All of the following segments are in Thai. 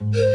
Yeah.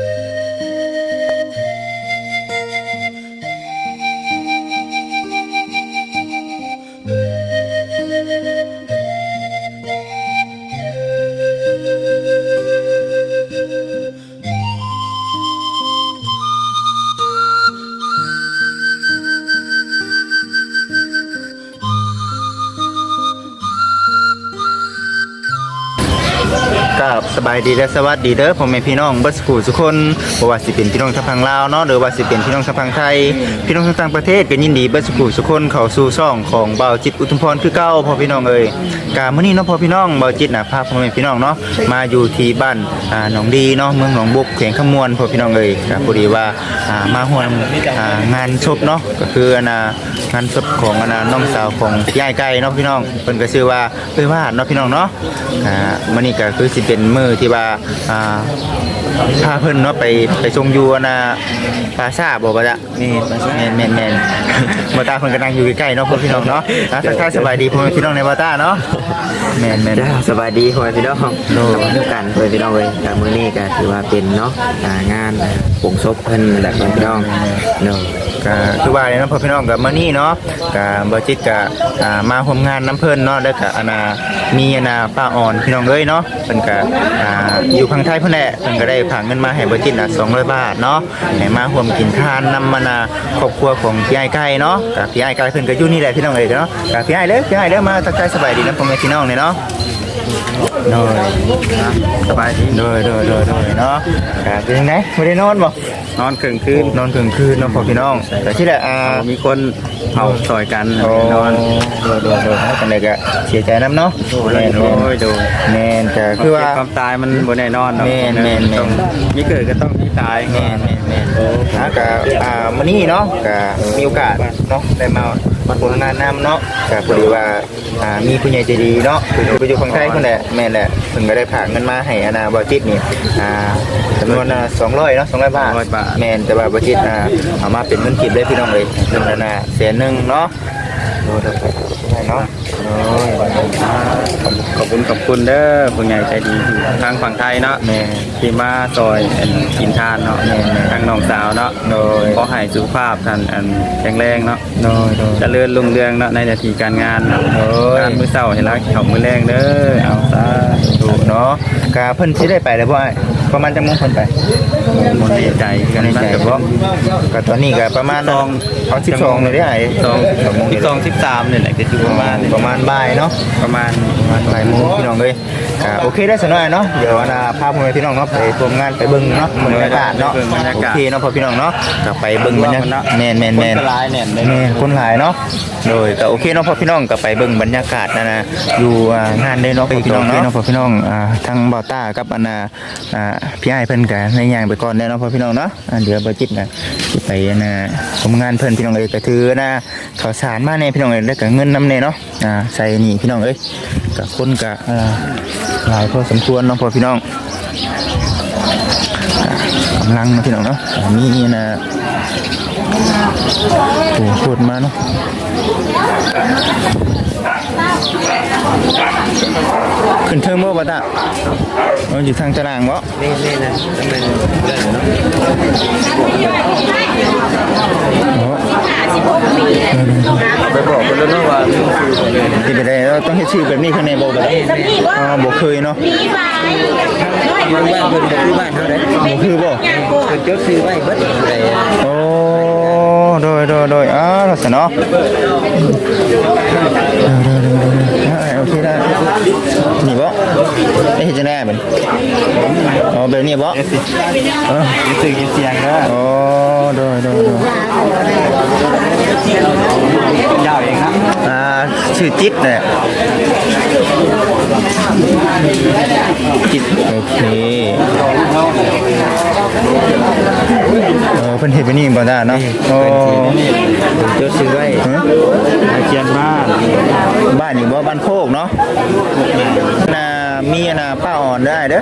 ายดีและสวัสดีเด้อพ่อแม่พี่น้องเบัสกูทุกคนบ่ว่าสิเป็นพี่น้องทางฝั่งลาวเนาะหรือว่าสิเป็นพี่น้องทางฝั่งไทย พี่น้องทางต่างประเทศก็ยินดีเบัสกูทุกคนเข้าสู่ช่องของเบาจิตอุทุมพรคือเก่าพ่อพี่น้องเอ้ยกามื้อนี้เนาะพ่อพี่น้องเบาจิตนะพาพ่อแม่พี่น้องเนาะมาอยู่ที่บ้านอ่าหนองดีเนาะเมืองหนองบุกแขวงขมวนพ่อพี่น้องเอ้ยก็พอดีว่าอ่ามาร่วมอ่างานศพเนาะก็คืออันน่ะงานศพของอันน่ะน้องสาวของพี่อ้ายไก่เนาะพี่น้องเพิ่นก็ชื่อว่าเอ้ยวาดเนาะพี่น้องเนาะอ่ามื้อนี้ก็คือสิเป็นมื้อที่ว่าอ่าพาเพิ่นเนาะไปไปชมอยู่อันน่ะปราสาทบ่ว่าจะนี่แม่นแม่นแม่นบ่ตาเพิ่นก็นั่งอยู่ใกล้ๆเนาะพ่อพี่น้องเนาะอะทักทายสบายดีพ่อแม่พี่น้องในบ่ตาเนาะแม่นแม่น จ้าสบายดีพ่อแม่พี่น้องโดย มาด้วยกันพ่อแม่พี่น้องเลยกับมื้อนี้ก็ถือว่าเป็นเนาะอ่างานผงศพเพิ่นแหละพ่อแม่พี่น้องเนาะ ก็คือว่าเนี่ยเพ่อพี่น้องกับมานี่เนาะกับบจิตกับมาร่วมงานน้ำเพิ่นเนาะแล้วก็อนามีอนาป้าอ่อนพี่น้องเอ้ยเนาะเพิ่นก็อ่าอยู่พังไทยเพิ่นแหละเพิ่นก็ได้ฝาเงินมาให้บจิตน่ะ200บาทเนาะให้มาร่วมกินทานนำมานาครอบครัวของพี่ไอ้ไก่เนาะกับพี่ไอ้ไก่เพิ่นก็อยู่นี่แหละพี่น้องเอ้ยเนาะกับพี่ไอ้เด้อพี่ไอ้เด้อมาทักทายสบายดีนะพ่อแม่พี่น้องเนี่ยเนาะ โดยสบายดีโดยโดยโดยโดยเนาะก็เป็นยังไงไม่ได้นอนบ่นอนกลางคืนนอนกลางคืนเนาะพ่อพี่น้อง แต่ที่แหละอ่ามีคนเผาซอยกันโอ้นอนโดยโดยโดยกันเลยก็เสียใจน้ำเนาะโอ้แม่นยโอ้ยดูแม่นก็คือว่าความตายมันบ่แน่นอนแม่นแม่นแม่นต้องมีเกิดก็ต้องมีตายแม่นแม่นแม่นนะก็อ่ามื้อนี้เนาะก็มีโอกาสเนาะได้มา มาผลงานนำเนาะก็พอดีว่าอ่ามีผู้ใหญ่ใจดีเนาะคือไปอยู่ฝั่งไทยคนแหละแม่นแหละเพิ่นก็ได้ฝากเงินมาให้อนาบอจิตนี่อ่าจำนวนอ่า200เนาะ200บาท200บาทแม่นแต่ว่าบอจิตอ่าเอามาเป็นเงินกีบได้พี่น้องเลยเงินอันน่ะแสนหนึงเนาะ โอ้ได้เนาะโอ้ยขอบคุณขอบคุณเด้อผู้ใหญ่ใจดีที่ทางฝั่งไทยเนาะแม่ที่มาซอยอันกินทานเนาะแม่นๆทางน้องสาวเนาะโดยขอให้สุขภาพท่านอันแข็งแรงเนาะโดยโดยเจริญรุ่งเรืองเนาะในหนาทีการงานเนาะโอ้ยการมือเศร้าเห็นแล้วเขามือแรงเด้อเอาซะถูกเนาะกาเพิ่นสิได้ไปแล้วบ่อ้ายประมาณจังโมงเพิ่นไป หมดใจกันในนะใจแต่บ่ว่าก็ตอนนี้ก็ประมาณสองเอา12เลยได้ไอ้สองสองโมงสิบสองสิบสามเนี่ยแหละก็คือประมาณประมาณบ่ายเนาะประมาณบ่ายโมงพี่น้องเอ้ยก็โอเคได้สน้อยเนาะเดี๋ยวนะพาพ่อแม่พี่น้องเนาะไปชมงานไปเบิ่งเนาะบรรยากาศเนาะโอเคเนาะพ่อพี่น้องเนาะก็ไปเบิ่งบรรยากาศแม่นแม่นคนแม่นก็ร้ายเนี่ยเลยแม่คนหลายเนาะโดยก็โอเคเนาะพ่อพี่น้องก็ไปเบิ่งบรรยากาศนะนะอยู่อ่างานได้เนาะพ่อพี่น้องเนาะพ่อพี่น้องอ่าทางบ่าวต้ากับอันน่ะอ่าพี่อ้ายเพิ่นก็ในย่างไปก่อนเนาะพ่อพี่น้องเนาะอ่าเดี๋ยวบ่จิตนะสิไปนะทำงานเพิ่นพี่น้องเอ้ยก็ถือนะข้าวสารมาแน่พี่น้องเอ้ยแล้วก็เงินนำแน่เนาะอ่าใส่นี่พี่น้องเอ้ยก็คนก็อ่าหลายพอสมควรเนาะพ่อพี่น้องกำลังนะพี่น้องเนาะมีนี่นะโอ้พูดมาเนาะ ขึ้นเทิงบ่บ่ตาเอาอยู่ทางตารางบ่นี่นี่นะจะเป็นเรื่องเนาะไปบอกกันแล้วเนาะว่าคือคนเลยที่ไปได้เราต้องเฮ็ดชื่อแบบนี้ข้างในบ่บ่ได้อ๋อบ่เคยเนาะบ้านบ้าเพิ่นคือบ้านเฮาได้บ่คือบ่เพิ่นจดซื้อไว้เบิดเลยโอ้โดยโดยโดยอ้าวลักษณะเนาะ ได้โอเคได้นี่บ่เอ๊ะเฮ็ดจังได๋บัดอ๋อแบบนี้บ่เออรู้สึกเสียงเด้ออ๋อโดยโดยโดยยาวเองครับอ่าชื่อจิตเนี่ยจิตโอเคเออเพิ่นเฮ็ดไปนี่บ่ได้เนาะโอ้จดซื้อไว้ฮะเขียนบ้านบ้านอยู่บ่บ้านโคกเนาะน่ะมีอันน่ะป้าอ่อนได้เด้อ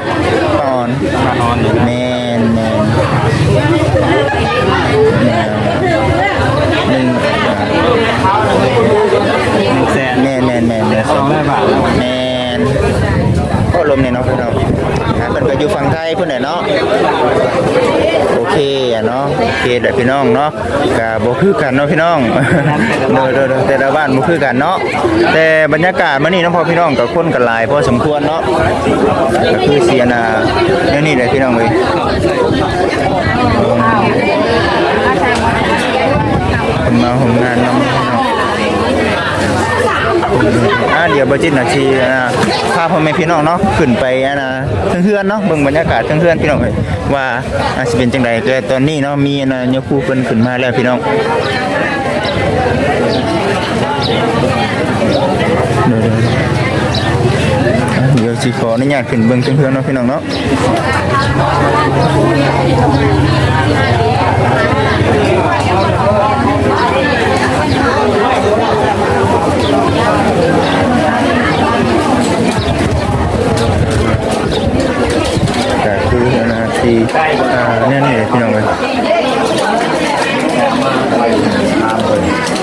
ป้าอ่อนบ้านนอนอยู่นะแม่นแม่นหนึ่งแสนแม่นแม่นแม่นแม่นสองร้อยบาทแมนโอ้บ่ ลมเนี่ยเนาะพี่น้องเพิ่นก็อยู่ฝั่งไทยเพิ่นน่ะเนาะโอเคอะเนาะโอเคเด้อพี่น้องเนาะก็บ่คือกันเนาะพี่น้องเด้อๆๆแต่ละบ้านบ่คือกันเนาะแต่บรรยากาศมื้อนี้เนาะพ่อพี่น้องก็คนกันหลายพอสมควรเนาะก็คือเสียน่ะแนวนี้แหละพี่น้องเอ้ยผมมาผมงานเน้ำ อ่าเดี๋ยวบัจิตนาทีนะพาพ่อแม่พี่น้องเนาะขึ้นไปอะนะเพื่อนๆเนาะเบิ่งบรรยากาศเพื่อนๆพี่น้องเอ้ยว่าอาจสิเป็นจังไดแต่ตอนนี้เนาะมีอันนะยกคู่เพิ่นขึ้นมาแล้วพี่น้องเดี๋ยวๆอะเดี๋ยวสิขออนุญาตขึ้นเบิ่งเพื่อนๆเนาะพี่น้องเนาะ ก็คือ ดีอ่าเนี่ยนี่พี่น้องเลย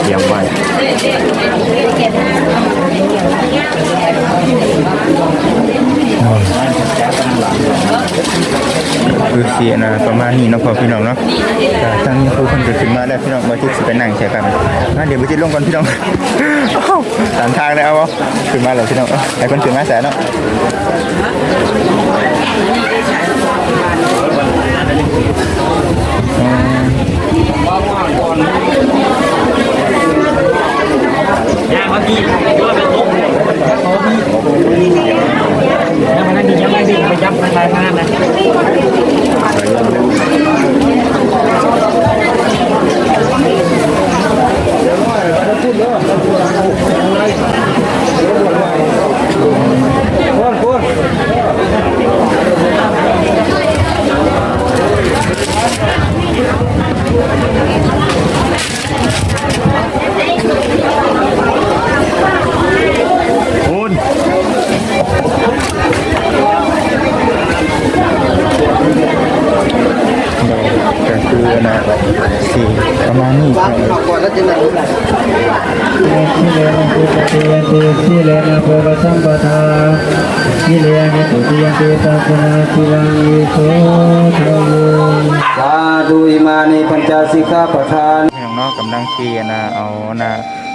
รียมไว้คือเสียนะประมาณนี้เนาะพอพี่น้องเนาะก็ทั้งนี้คือคนเกิดขึ้นมาแล้พี่น้องมาที่สิไปนั่งแชร์กันนะเดี๋ยวไปจิตลงก่อนพี่น้องอ้ามทางเลยเอาวะขึ้นมาเลยพี่น้องไอ้คนขึ้นมาแสนเนาะอืม ย่างเมื่อกี้ก็เป็นตุ๊กยังมันนั่นดียังไม่ดีไปยับมันลายพานนะ ก็คือนะสี่ประมาณนี้ครับ ที่เลนะพุทธเตียนติที่เลนะโพกสัมปทาที่เลนะ ตุติยนติตัสนาทิลังอิโสทะโยสาธุอิมานิปัญจสิกขาปทานพี่น้องเนาะกำลังเชียร์นะเอานะ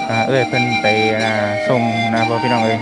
อ่าเอ้ยเพิ่นไปนะส่งนะพ่อพี่น้องเอ้ย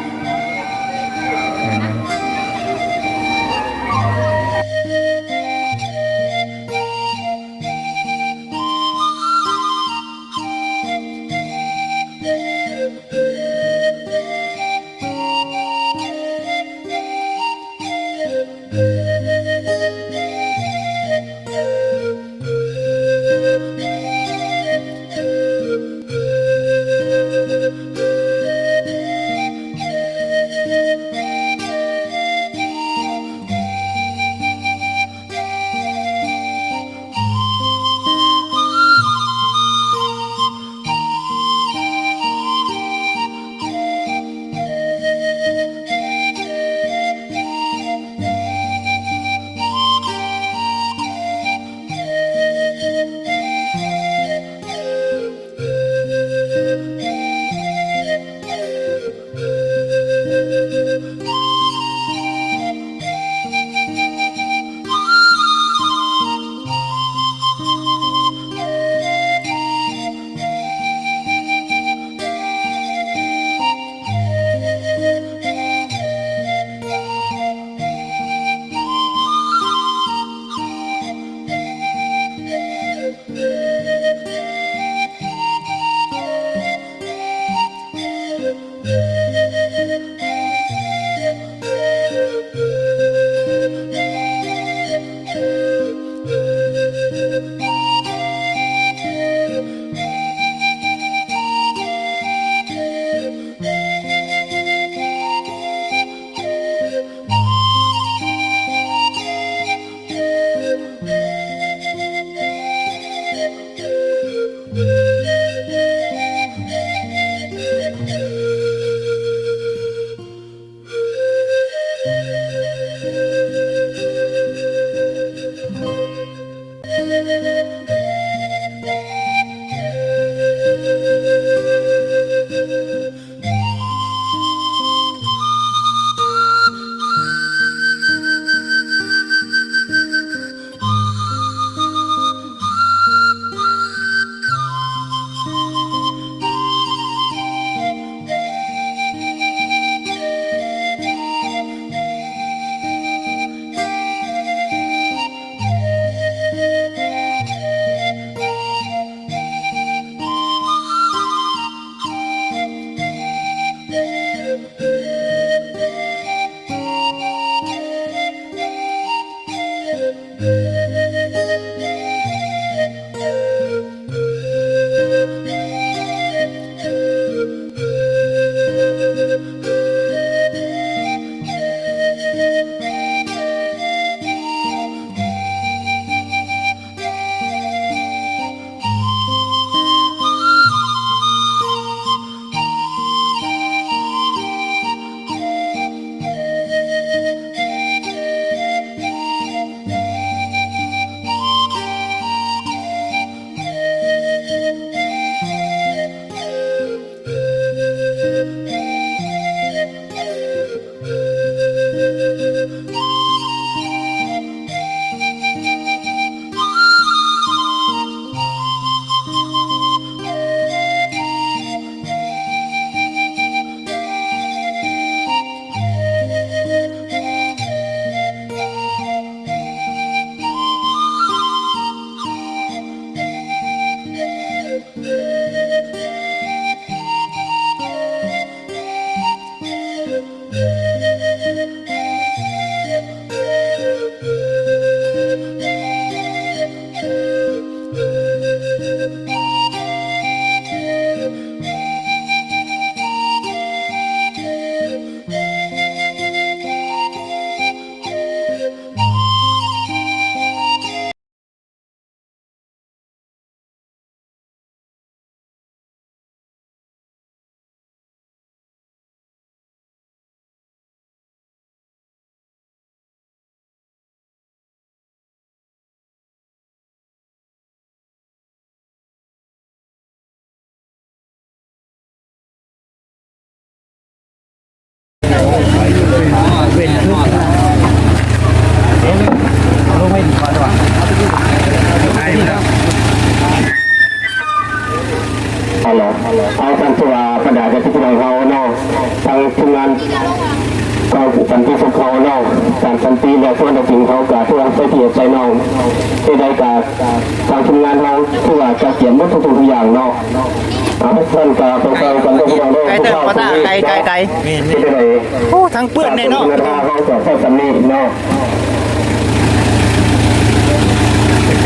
เปื้อนเลยเนาะเขาจะใส่สำนีเนาะ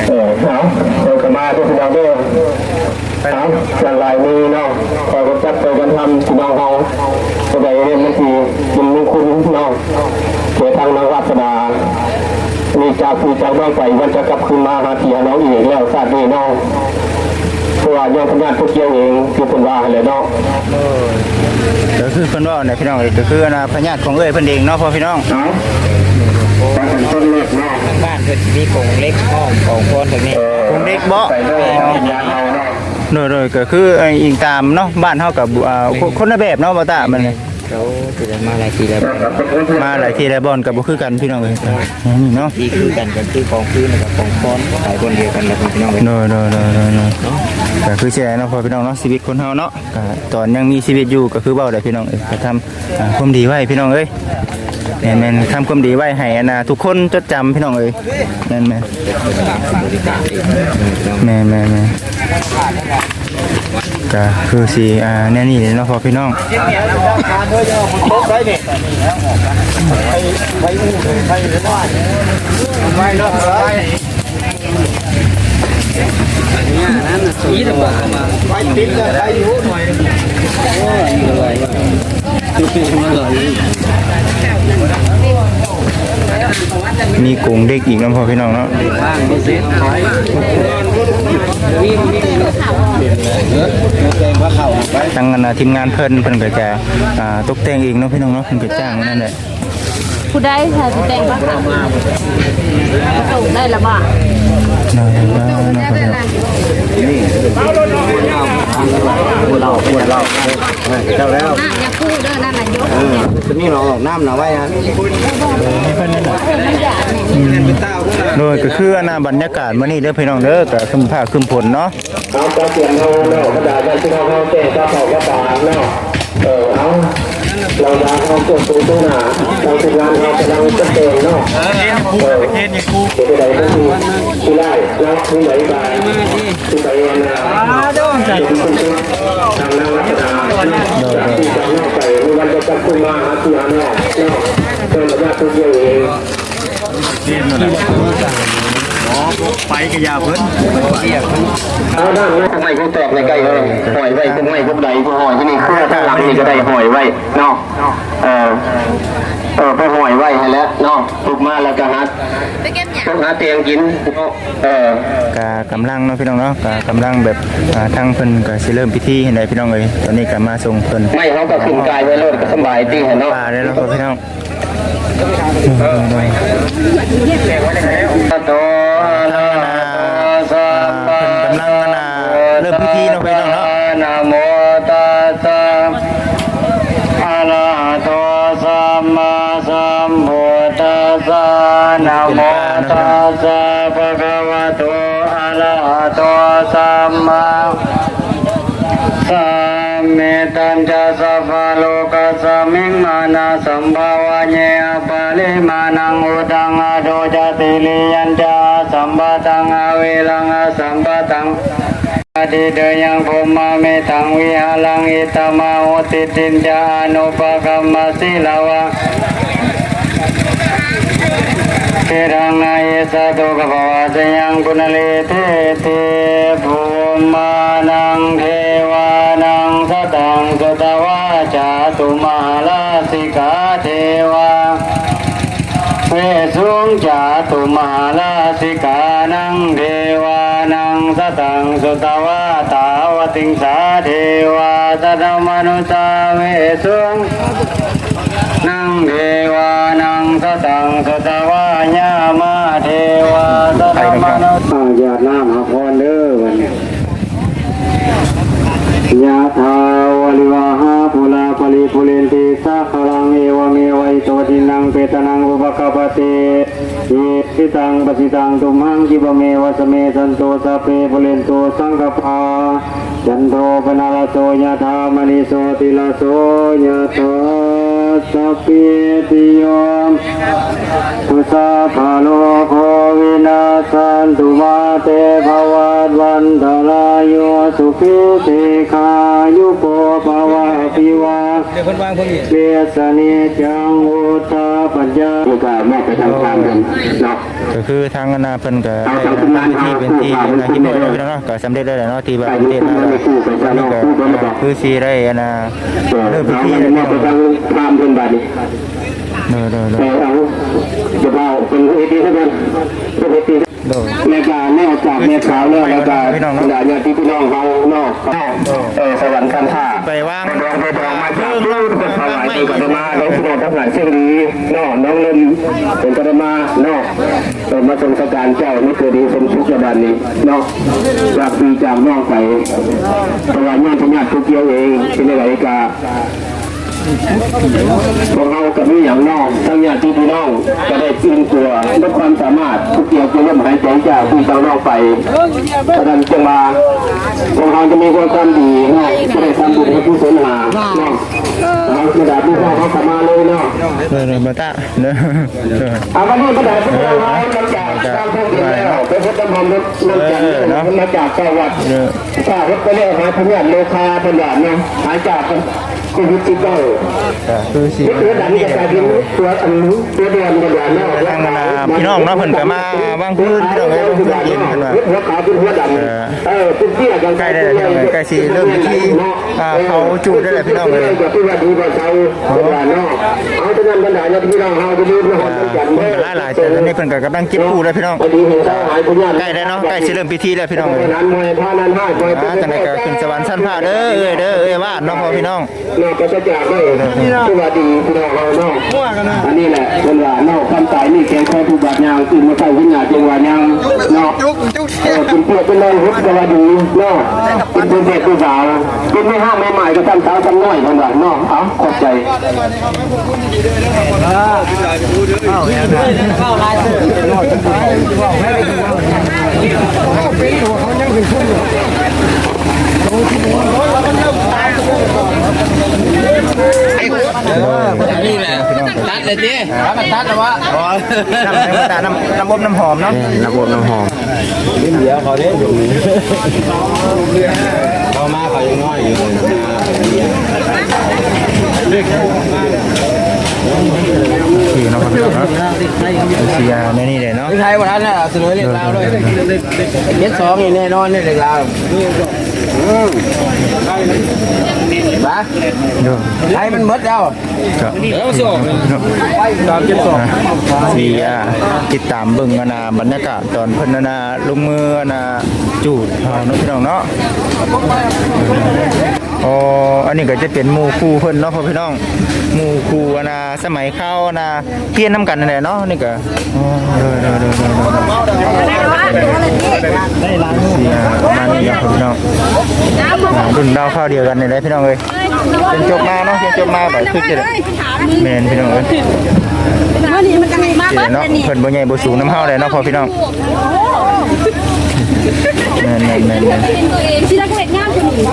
เออเอาเออกมาที่เราด้วยครับส่วนลายมือเนาะคอยกันจัดคอยกันทำพี่น้องเขาก็ได้เรียนมันทีเป็นมงคุณเนาะเสียทางนางวัสดามีจากคือจากน้องไปวันจะกลับคืนมาหาเทียน้องอีกแล้วทราบดีเนาะเพราะว่ายังทำงานพวกเกี่ยวเองคือคนว่าเลยเนาะ ก็คือเพิ่นว่าเนี่ยพี่น้องเอ้ยก็คือนะพญาติของเอ้ยเพิ่นเองเนาะพ่อพี่น้องเอาไปกันต้นเล็กเนาะทางบ้านเพิ่นมีกรงเล็กห้องของคนแบบนี้กรุงเด็กบ่ใส่ด้วยเนาะยาเอาเนาะโดยโดยก็คือไอ้อิงตามเนาะบ้านเฮากับอ่าคนคนละแบบเนาะบ่ตามันนี่เขาจะได้มาหลายทีแล้วมาหลายที่หลายบ่อนก็บ่คือกันพี่น้องเอ้ยนี่เนาะที่คือกันก็คือของพื้นกับของคอนขายคนเดียวกันแล้วพี่น้องเลยโดยโดยโดยโดยโดย ก็คือแชร์เนาะพ่อพี่น้องเนาะชีวิตคนเฮาเนาะก็ตอนยังมีชีวิตอยู่ก็คือเว้าได้พี่น้องเอ้ยก็ทำอ่าความดีไว้พี่น้องเอ้ยแม่นๆทำความดีไว้ให้อนาทุกคนจดจำพี่น้องเอ้ยแม่นๆแม่แม่แม่ก็คือสีอ่าแน่นี่เลยเนาะพ่อพี่น้อง มีกรงเด็กอีกนาะพอพี่น้องเนาะทางอ่าทีมงานเพิ่นเพิ่นก็จะอ่าตกแต่งเองเนาะพี่น้องเนาะเพิ่นก็จ้างนั่นแหละ ผู้ได้ค่ะที่แต่งบ้างค่ะส่งได้ละบ่เนาะเนาะเนาะเนาพี่น้องเราปวดเราเจ้าแล้วน่าอย่าพูดเด้อนั่นน่ะยกจะมีเราออกน้ำนะไว้ฮะโดยก็คืออนาบรรยากาศมื้อนี้เด้อพี่น้องเด้อก็คึมผ้าคึมฝนเนาะเอาจะเปลี่ยนเอาเนาะกระดาษยันที่เราเอาเตะกระเป๋ากระเป๋าเนาะเออเอา เราดาเอาตัวตัวหนาเราทีมงานเรากำลังจะเตะเนาะเออเทศนี่กูเดี๋ยวไปไหนก็คือที่ไล่แล้วที่ไหนไปที่ไปวันนาทางนางรัตนาที่จะนอกไปวันจะจับคุณมาหาที่หานอกเนาะเจ้าหน้าที่เดียวเอง เอาด้านหน้าไม่ก็แตกในไก่เลยหอยไว้พวกไม่พวกใดพวกหอยที่นี่เครื่องข้างหลังนี่ก็ได้หอยไว้เนาะเออเออไปหอยไว้ให้แล้วเนาะปลุกมาแล้วก็หาไปเก็บหยังต้องหาเตียงกินเนาะเออก็กำลังเนาะพี่น้องเนาะก็กำลังแบบอ่าทางเพิ่นก็สิเริ่มพิธีให้ได้พี่น้องเอ้ยตอนนี้ก็มาส่งเพิ่นไม่เขาก็ขึ้นกายไว้โลดก็สบายดีเนาะป่าได้แล้วพ่อพี่น้องโตนะสัมมา เพิ่นกำลังอ่าเริ่มพิธีเนาะพี่น้องเนาะนะโมตัสสะอะระหะโตสัมมาสัมพุทธัสสะนะโมตัสสะภะคะวะโตอะระหะโตสัมมาสัมเตัญจะสัพพโลกัสมิงมานะสัมภาวะเยปะลิมานังอุตังอโดจติลิยันจา มปะตังอเวลังอสัมปะตังอดิเดยังภมมาเมตังวิหารังอิตามาโหติตินจาอนุปกรรมสิลาวะเทรังนายสัตุกภวะสยังกุณเลเทเทภูมานังเทวานังสตังสตวาจาตุมาลาสิกาเทวาเวสุงจาตุมาลาสิกานังเทวานังสตังสุตวาตาวติงสาเทวาสต มนุสาเวสุงนังเทวานังสตังสุตวาญามาเทวาสตมนุสาญาติน้ำหาพรเด้อวันนี้ยะถาวะลิวาหาปุลาปลิปุเรนติสาคลังเอวเมวัยโตทินังเปตนังอุปกปปติอิ ทิตังปฏิตังตุมหังจิปเมวะสเมสันโตสะพเพปเลนโตสังกปาจันโทปนาลโสยธามณิโสติลโสยธาสัพพิติโยมตุสาภาโลโควินา นตุมาเตภวัตวันตรายโยสุขิเตคายุโกภวะปิวาเดี๋ยวเพิ่นวางเพิ่นอีกเวสนิจังอุตตาปัญญาผู้กาแม่ไปทำทานกันเนาะก็คือทางอนาเพิ่นก็ได้ทำพิธีเป็นที่นะที่เมื่อพี่น้องเนาะก็สำเร็จได้แล้วเนาะที่บ้านประเทศนะตอนนี้ก็คือสิได้อันน่ะเริ่มพิธีแล้วแม่พี่ไปน้องทำทานเป็นบัดนี้เด้อเด้อเด้แต่อเอาจะเบาเป็นเอทีเท่านั้นเป็นเอทีเด้อ แม่กาแม่จากแม่ขาวแล้วแล้วก็ด่าญาติพี่น้องเขาเนาะเออสวรรค์คันท่าไปวางดองไปดองมาจากเรื่องเป็นภาวะในกรมาน้องพี่น้องทั้งหลายเช่นดีเนาะน้องเล่นเป็นกรมาเนาะเออมาทรงสการเจ้านี่เกิดดีสมทุกข์บันนี้เนาะจากปีจากน้องไปเพราะว่าญาติญาติทุกเกี่ยวเองเป็นอะไรกา พวกเรากับนี่อย่างน้องทั้งญาติพี่น้องก็ได้ตื่นตัวด้วยความสามารถทุกเกี่ยวกับลมหายใจจากพี่เจ้าน้องไปเพราะนั้นจึงมาพวกเราจะมีความความดีเนาะจะได้ทำบุญให้ผู้สนหาเนาะเราจะได้ผู้พ่อเขาเข้ามาเลยเนาะเด้อเด้อบ่ตะเด้อเด้ออาวันนี้พระดาพระดาเราน้ำจากตามท่องเที่ยวแล้วไปพบน้ำหอมน้ำจากน้ำจากเจ้าวัดทราบว่าไปเรียกหาพญานโลคาพญานนะหายจาก โควิดสิบเก้าก็คือสิตัวดันจะกลายเป็นตัวอันนี้ตัวเดือนพญานเนาะทางอนาพี่น้องเนาะเพิ่นก็มาวางพื้นพี่น้องเอ้ยลงพื้นเย็นเพิ่นว่าหัวขาวเป็นหัวดำเออเป็นเตี้ยกันใกล้ได้แล้วพี่น้องใกล้สิเริ่มพิธีอ่าเขาจุดได้แล้วพี่น้องเอ้ยจะพูดว่าดีกว่เจ้าพญานเนาะเอาฉะนั้นบรรดาญาติพี่น้องเฮาจะรีบมาหอมกันเพิ่นก็หลายๆแต่ตอนนี้เพิ่นก็กำลังเก็บกู้แล้วพี่น้องใกล้ได้เนาะใกล้สิเริ่มพิธีแล้วพี่น้องเพเอ้ยนั้นมวยพานั้นห้าจังไดก็ขึ้นสวรรค์ชั้นฟ้าเด้อเอ้ยเด้อเอ้ยว่าเนาะพ่อพี่น้องนอกก็จะจากได้ผู้ว่าดีพี่น้องเราเนาะอันนี้แหละเป็นว่านอกคำตายนี่แกคอยผู้บาดยางตื่นมาใส่วิญญาณจังหวะยางเนาะเออเป็นเพื่อนเป็นน้องหุบจังหวะดีเนาะเป็นเป็นเด็กผู้สาวเป็นไม่ห้ามไม่หมายก็ทำสาวทำน้อยทั้งหลายเนาะเอาขอบใจนี่แหละตัดเลยดิตัดตัดแล้ววะอ๋อ น้ำน้ำตาลน้ำน้ำอบน้ำหอมเนาะน้ำอบน้ำหอมขี่เนาะพ่อพี่น้องเนาะเสียในนี่เลยเนาะไทยวันนั้นน่ะเสนอเรื่องราวด้วยเม็ดสองนี่แน่นอนนี่เรื่องราว บ้าเด้อไทยมันหมดแล้วก็แล้วสองตามเจ็ดสองสี่อะติดตามเบิ่งอะนะบรรยากาศตอนเพิ่นอะนะลงมืออะนะจูดเอาเนาะพี่น้องเนาะ อ๋อ อันนี้ก็จะเป็นหมู่คู่เพิ่นเนาะพ่อพี่น้องหมู่คู่อะนะสมัยเข้าอะนะเพี้ยนน้ำกันนั่นแหละเนาะนี่ก็อ๋อเด้อเด้อเด้อเด้อได้ล้างมือประมาณนี้ครับพี่น้องอ่ารุ่นดาวข้าวเดียวกันนี่แหละพี่น้องเอ้ย เป็นจบมาเนาะเป็นจบมาแบบคือจะแม่นพี่น้องเอ้ยวันนี้มันจะไงมากเดี๋ยวเนาะเพิ่นบ่ใหญ่บ่สูงน้ำเฮาเลยเนาะพ่อพี่น้องแม่นแม่นแม่นแม่นเป็นตัวเองที่ได้เห็นงานคนอื่น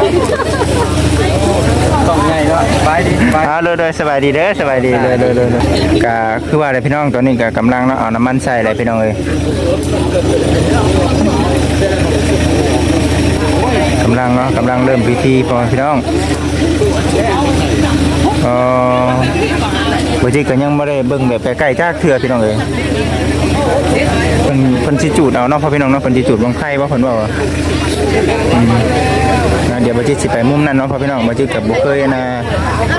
ต้องไงเนาะไปดิไปอ่าเลยเลยสบายดีเด้อสบายดีเลยเลยเลยเลยก็คือว่าอะไรพี่น้องตอนนี้ก็กำลังเนาะเอาน้ำมันใส่เลยพี่น้องเอ้ยกำลังเนาะกำลังเริ่มพิธีพ่อพี่น้องเอ๋อบ่จิก็ยังบ่ได้เบิ่งแบบใกล้ๆจากเทื่อพี่น้องเอ้ยเพิ่นเพิ่นสิจูดเอาเนาะพ่อพี่น้องเนาะเพิ่นสิจูดบังไฟบ่เพิ่นว่าวนะเดี๋ยวบ่จิสิไปมุมนั้นเนาะพ่อพี่น้องบ่จิกับบ่เคยนะ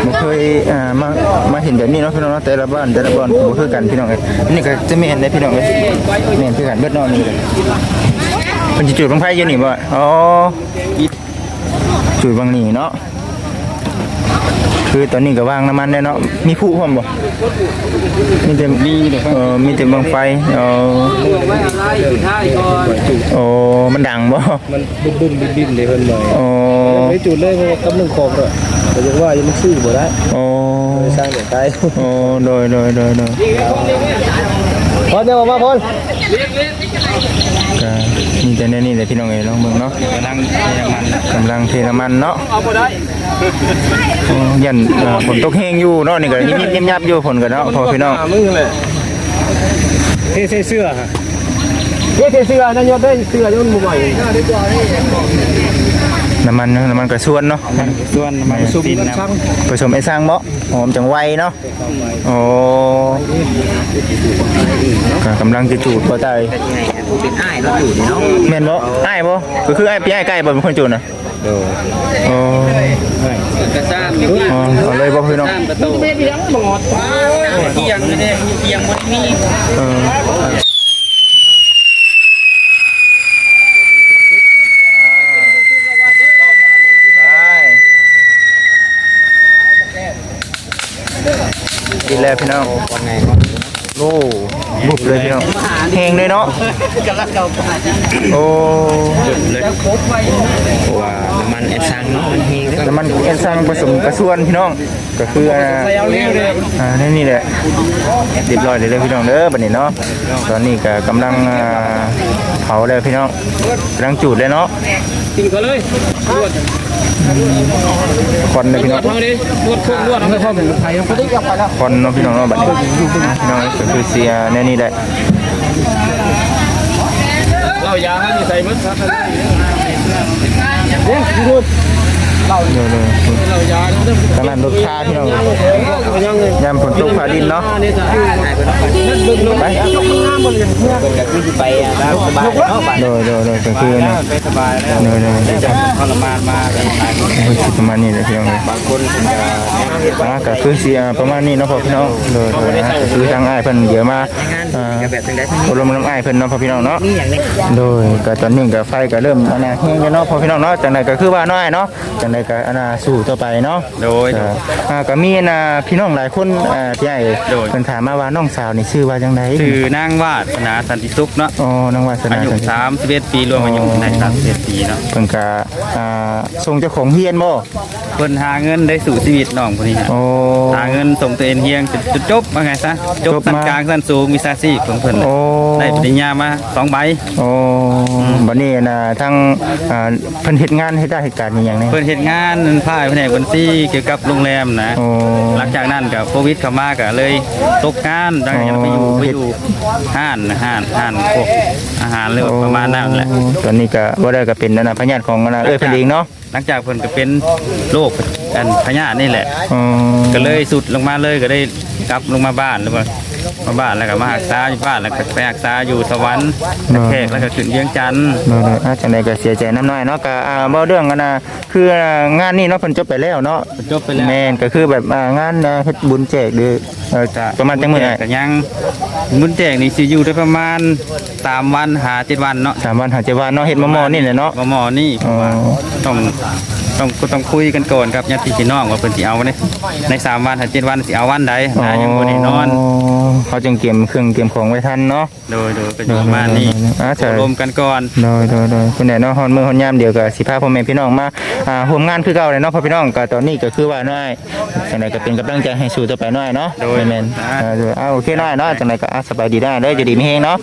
บ่เคยอ่ามามาเห็นแบบนี้เนาะพี่น้องเนาะแต่ละบ้านแต่ละบ้านก็บ่คือกันพี่น้องเอ้ยนนี้ก็จะไม่เห็นได้พี่น้องเอ้ยแม่นคือกันเบิดเนาะนี่ก็เพิ่นสิจูดบังไฟอยู่นี่บ่อ๋อจูดบังนี่เนาะ คือตอนนี้ก็วางน้ำมันได้เนาะมีผู้พร้อมบ่มีแต่มีเออมีแต่บังไฟเอออะไรอยู่ท้ายก่อนโอ้มันดังบ่มันบึ้มบึ้มบิ้มเลยเพิ่นเลยโอ้ไม่จุดเลยมันกำลังคมเลยแต่ยังว่ายังมันซื้อบ่ได้โอ้สร้างเดี๋ยวไปโอ้โดยโดยโดยโดยพอเดี๋ยวมาพอนก็มีแต่ในนี่แหละพี่น้องเอ้ยลองเบิ่งเนาะกำลังเทน้ำมันกำลังเทน้ำมันเนาะโอ้ ยันเอ่อฝนตกแห้งอยู่เนาะนี่ก็ยิบยิบยับอยู่ฝนก็เนาะพอพี่น้องมึงเลยเท่เสื้อฮะเท่เสื้อนั่นยอดได้เสื้อยนมุมใหม่น้ำมันเนาะน้ำมันกระชวนเนาะส่วนมันซุ่มกันช่างผสมไอ้สร้างบ่หอมจังไวเนาะโอ้ก็กำลังจะจูดบ่ตายเป็นอ้ายเราอยู่นี่เนาะแม่นบ่อ้ายบ่ก็คืออ้ายพี่อ้ายใกล้บ่เป็นคนจูดน่ะ โอ้โอ้กระซ่ามีอ๋อเอาเลยบ่พี่น้องประตูเที่ยงนี่เด้เที่ยงบ่มีเออกินแล้วพี่น้องไงโอ้บุบเลยพี่น้องแห้งเลยเนาะโอ้เลยว่าน้ำมันแอซังเนาะมันเฮงน้ำมันเอ็นซังผสมกระส่วนพี่น้องก็คืออ่าอ่านี่นี่แหละเรียบร้อยเลยเลยพี่น้องเด้อบัดนี้เนาะตอนนี้ก็กำลังอ่าเผาแล้วพี่น้องกำลังจูดเลยเนาะกินเขาเลย ควันเลยพี่น้องเอาดินวดเครื่องนวดไม่พอเป็นไทยเขาได้กลับไปแล้วควันเนาะพี่น้องเนาะบัดนี้พี่น้องก็คือเสียแน่นี่แหละเรายาให้ใส่มั้งครับเนี่ยนวดเดี๋ยวเลยเรายาเริ่มขนาดรถชาพี่น้องยังเลยยามฝนตกฟ้าดินเนาะนี่จะนั่นบึ้งลงไป ก็คือไปอะแล้วสบายเนาะบัดโดยโดยโดยก็คือนะไปสบายแล้วโดยโดยทรมานมากันหลายคนประมาณนี้เลยพี่น้องเลยบางคนก็อ่าก็คือเสียประมาณนี้เนาะพ่อพี่น้องโดยโดยนะก็คือทางอ้ายเพิ่นเดี๋ยวมาอ่าอบรมน้ำอ้ายเพิ่นเนาะพ่อพี่น้องเนาะมีหยังนี่โดยก็ตอนนี้ก็ไฟก็เริ่มอันน่ะแห้งแล้วเนาะพ่อพี่น้องเนาะจังไดก็คือว่าน้อยเนาะจังไดก็อันน่ะสู้ต่อไปเนาะโดยก็อ่าก็มีอันน่ะพี่น้องหลายคนอ่าที่อ้ายเพิ่นถามมาว่าน้องสาวนี่ชื่อว่าจังไดชื่อนางวาสนาสันติสุขเนาะอ๋อน้องวาสนาอายุจังซี่31ปีรวมอายุได้31ปีเนาะเพิ่นก็อ่าส่งเจ้าของเฮียนบ่เพิ่นหาเงินได้สู่ชีวิตน้องคนนี้ฮะโอ้หาเงินส่งตัวเองเฮียงจนจนจบว่าไงซะจบจบสั้นมากลางสั้นสูงมีซาซี่ของเพิ่นน่ะโอ้ได้ปริญญามาสองใบโอ้บัดนี้นะทั้งอ่าเพิ่นเฮ็ดงานเฮ็ดได้เหตุการณ์อหย่างนี้เพิ่นเฮ็ดงานพายแผนกบัญชีเกี่ยวกับโรงแรมนะโอ้หลังจากนั้นก็โควิดเข้ามาก็เลยตกงานดังนั้นไปอยู่อ๋อไปอยู่ห้านนะห้านห้านพวกอาหารเลยประมาณนั้นแหละโอ้ตอนนี้ก็บ่ได้ก็เป็นนั่นน่ะพญาติของนั่นน่ะเอ้ยเพิ่นเองเนาะหลังจากเพิ่นก็เป็นโรคอันพยาธินี่แหละอ๋อก็เลยสุดลงมาเลยก็ได้กลับลงมาบ้านแล้วก็ มาบ้านแล้วก็มาหักษาอยู่บ้านแล้วก็ไปหักษาอยู่สวรรค์แขกแล้วก็ขึ้นเวียงจันทน์เนาะๆอาจังไดก็เสียใจน้ำน้อยเนาะก็อ่าบ่เรื่องกันน่ะคืองานนี้เนาะเพิ่นจบไปแล้วเนาะจบไปแล้วแม่นก็คือแบบอ่างานอ่าเฮ็ดบุญแจกหรือเอ่อประมาณจังมื้อแจไหกก็ยังมุนแจกนี่สิอยู่ได้ประมาณ3วันหา7วันเนาะสามวันหาเจ็ดวันเนาะเฮ็ดมะม่วงนี่แหละเนาะ บ่หมอนี่เพราะว่าต้อง ต้องก็ต้องคุยกันก่อนครับญาติพี่น้องว่าเพิ่นสิเอาในในสามวันหาเจ็ดวันสิเอาวันใดนะยังบ่ได้นอน เขาจึงเตรียมเครื่องเตรียมของไว้ทันเนาะโดยโดยก็อยู่ประมาณนี้อ่าใช่รวมกันก่อนโดยโดยโดยคุณแน่เนาะฮอนมือฮอนยามเดียวกับสิพาพ่อแม่พี่น้องมาอ่าร่วมงานคือเก่าเลยเนาะพ่อพี่น้องก็ตอนนี้ก็คือว่าน้อยจังไดก็เป็นกำลังใจให้สู้ต่อไปน้อยเนาะโดยแม่นๆอ่าโดยอ่าโอเคน้อยเนาะจังไดก็อ่าสบายดีได้เด้อจะดีมีแฮงเนาะ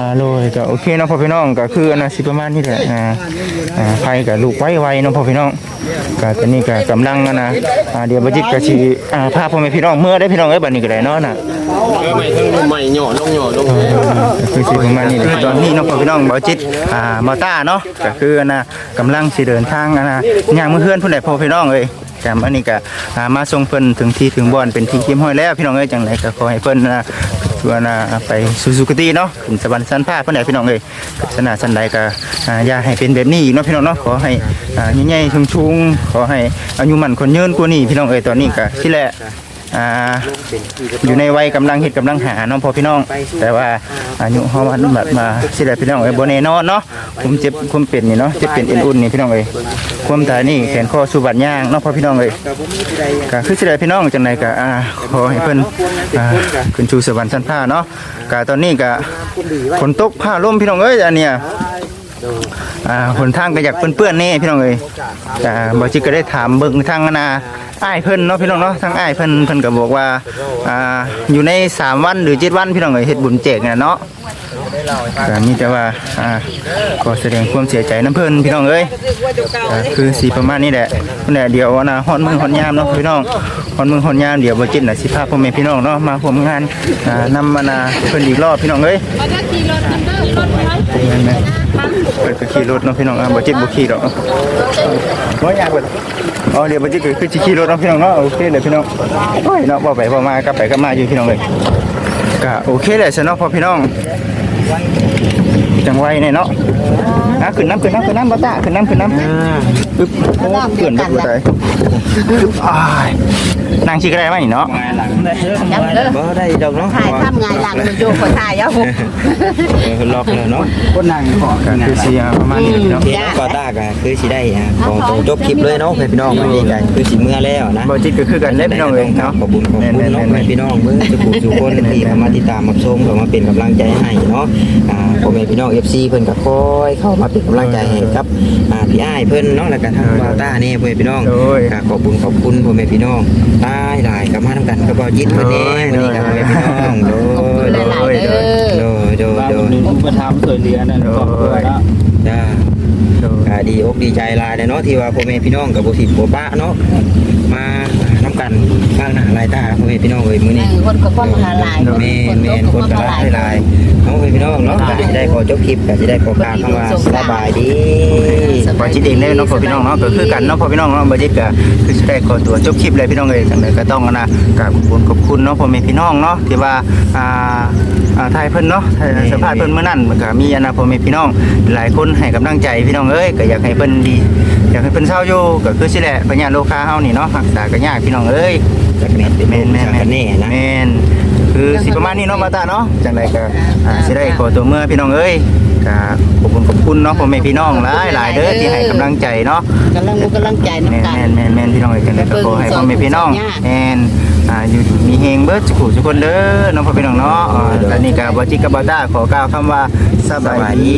อ่าโดยก็โอเคเนาะพ่อพี่น้องก็คืออันน่ะสิประมาณนี้แหละอ่าอ่าไผก็ลูกไวๆเนาะพ่อพี่น้องก็ตอนนี้ก็กำลังอันน่ะอ่าเดี๋ยวบ่จิตก็สิอ่าพาพ่อแม่พี่น้องเมื่อได้อพี่น้องเอ้ยบัดนี้ก็ได้เนาะน่ะใหม่ทั้งใหม่หย่อลงหย่อลงคือสิประมาณนี้เลยตอนนี้เน้องพ่อพี่น้องเบาจิตอ่าเบาต้าเนาะก็คืออันนะกำลังสิเดินทางอันนะย่างมือเพื่อนผู้ใดพ่อพี่น้องเอ้ย จำอันนี้ก็มาส่งเพิ่นถึงที่ถึงบ่อนเป็นที่เกียมห้อยแล้ว พี่น้องเอ้ยจังไดก็ขอให้เพิ่นนะตัวนะไปสู่สุคติเนาะขึ้นสวรรค์ชั้นฟ้าเพิ่นได้พี่น้องเอ้ยศาสนาชั้นใดก็อ่าอย่าให้เป็นแบบนี้อีกเนาะพี่น้องเนาะขอให้ใหญ่ๆชุงๆขอให้อายุมั่นคนยืนกว่านี้พี่น้องเอ้ยตอนนี้ก็ที่แหละ อ่าอยู่ในวัยกำลังเฮ็ดกำลังหาเน้องพ่อพี่น้อง แต่ว่าอายุเฮามันแบบมาสิได้พี่น้องเอ้ยบ่แน่นอนเนาะผมเจ็บผมเป็นนี่เนาะเจ็บเป็นเอ็นอุ่นนี่พี่น้องเอ้ยความตายนี่แขนคอสุบัดย่างเนาะพ่อพี่น้องเอ้ยก็คือสิได้พี่น้องจังไดก็อ่าขอให้เพิ่นอ่าขึ้นสู่สวรรค์ชั้นฟ้าเนาะก็ตอนนี้ก็ฝนตกผ้าลมพี่น้องเอ้ยอันเนี้ย อ่าหนทางก็อยากเปื้อนๆนี่พี่น้องเอ้ยอ่าบ่จิตก็ได้ถามเบิ่งทางนาอ้ายเพิ่นเนาะพี่น้องเนาะทางอ้ายเพิ่นเพิ่นก็บอกว่าอ่าอยู่ในสามวันหรือเจ็ดวันพี่น้องเอ้ยเฮ็ดบุญแจกเนี่ยเนาะก็มีแต่ว่าอ่าขอแสดงความเสียใจน้ำเพิ่นพี่น้องเอ้ยก็คือสีประมาณนี้แหละนั่นแหละเดี๋ยวนะฮอดมือฮอดยามเนาะพี่น้องฮอดมือฮอดยามเดี๋ยวบ่จิตน่ะสิพาพ่อแม่พี่น้องเนาะมาร่วมงานอ่านำมานาเพิ่นอีกรอบพี่น้องเอ้ยมันก็ขี่รถมันเด้อรถมันแม่นๆ เปิดก็ขี่รถเนาะพี่น้องอะบ่จิตบ่ขี่ดอกเนาะบ่อยากเปิดอ๋อเดี๋ยวบ่จิตก็คือสิขี่รถเนาะพี่น้องเนาะโอเคเลยพี่น้องโอ้ยเนาะบ่ไปบ่มากลับไปกลับมาอยู่พี่น้องเลยก็โอเคเลยซะเนาะพ่อพี่น้องจังไว้แน่เนาะอะขึ้นน้ำขึ้นน้ำขึ้นน้ำบ่ตาขึ้นน้ำขึ้นน้ำปึ๊บโอ้เปื่อนบ่ได้ปึ๊บอ้าย นั่งชิก็ได้ไหมนี่เนาะยับเด้อบ่ได้ดอกเนาะถ่ายทำไงหลังมันอยู่คนถ่ายเอาเออล็อกแล้วเนาะคนนั่งขอก็คือสิอะประมาณนี้พี่น้องเฮ็ดก็ตาก็คือสิได้อะของตรงจบคลิปเลยเนาะให้พี่น้องมันนี่กันคือสิเมื่อแล้วนะบ่จิตก็คือกันเด้พี่น้องเอ้ยเนาะขอบคุณขอบคุณเนาะให้พี่น้องเบิ่งทุกผู้ทุกคนที่เข้ามาติดตามรับชมเข้ามาเป็นกำลังใจให้เนาะอ่าพ่อแม่พี่น้อง FC เพิ่นก็คอยเข้ามาเป็นกำลังใจให้ครับอ่าพี่อ้ายเพิ่นเนาะแล้วก็ทางบ่าวต้านี่พ่อแม่พี่น้องโดยก็ขอบคุณขอบคุณพ่อแม่พี่น้องตายหลายกลับมาทำกันกับบ่าวยิดเพิ่นนี่มื้อนี้ครับพ่อแม่พี่น้องโดยหลายๆเด้อโดยโดยว่าโดผมยนึงมาทำสวยเรือนั่นครอบครัวเนาะจ้าก็ดีอกดีใจหลายเลยเนาะที่ว่าพ่อแม่พี่น้องกับบุตรบัวป้าเนาะ มาน้ำกันข้างหน้าหลายตาพ่อแม่พี่น้องเอ้ยมื้อนี้คนก็ป้องหาหลายแม่นแม่นคนก็หลายหลายน้องพ่อแม่พี่น้องเนาะก็จะได้ขอจบคลิปก็จะได้ขอกล่าวคำว่าสบายดีบ่จิตเองเด้อเนาะพ่อพี่น้องเนาะก็คือกันเนาะพ่อพี่น้องเนาะบ่จิตก็คือสิได้ขอตัวจบคลิปเลยพี่น้องเอ้ยจังไดก็ต้องนะกราบขอบคุณขอบคุณเนาะพ่อแม่พี่น้องเนาะที่ว่าอ่าอ่าถ่ายเพิ่นเนาะถ่ายสัมภาษณ์เพิ่นมื้อนั้นมันก็มีอันนะพ่อแม่พี่น้อง หลายคนให้กำลังใจพี่น้องเอ้ยก็อยากให้เพิ่นดีอยากให้เพิ่นเศร้าอยู่ก็คือสิแหละพญาโลคาเฮานี่เนาะรักษาก็ยากพี่น้องเอ้ยจากแม่นเป็นแม่นแม่นจากแม่นแน่นะแม่นคือสิประมาณนี้เนาะมาตาเนาะจังไดก็อ่าสิได้ขอตัวเมื่อพี่น้องเอ้ยก็ขอบคุณขอบคุณเนาะพ่อแม่พี่น้องหลายหลายๆเด้อที่ให้กำลังใจเนาะกำลังมุกกำลังใจแม่นน้ำกันแม่นแม่นแม่นพี่น้องเอ้ยจังไดก็ขอให้พ่อแม่พี่น้องแม่นอ่าอยู่ดีมีเฮงเบิดสุขทุกคนเด้อเน้องพ่อพี่น้องเนาะอ่าตอนนี้ก็บ่จิกกับบ่ตาขอกล่าวคำว่าสบายดี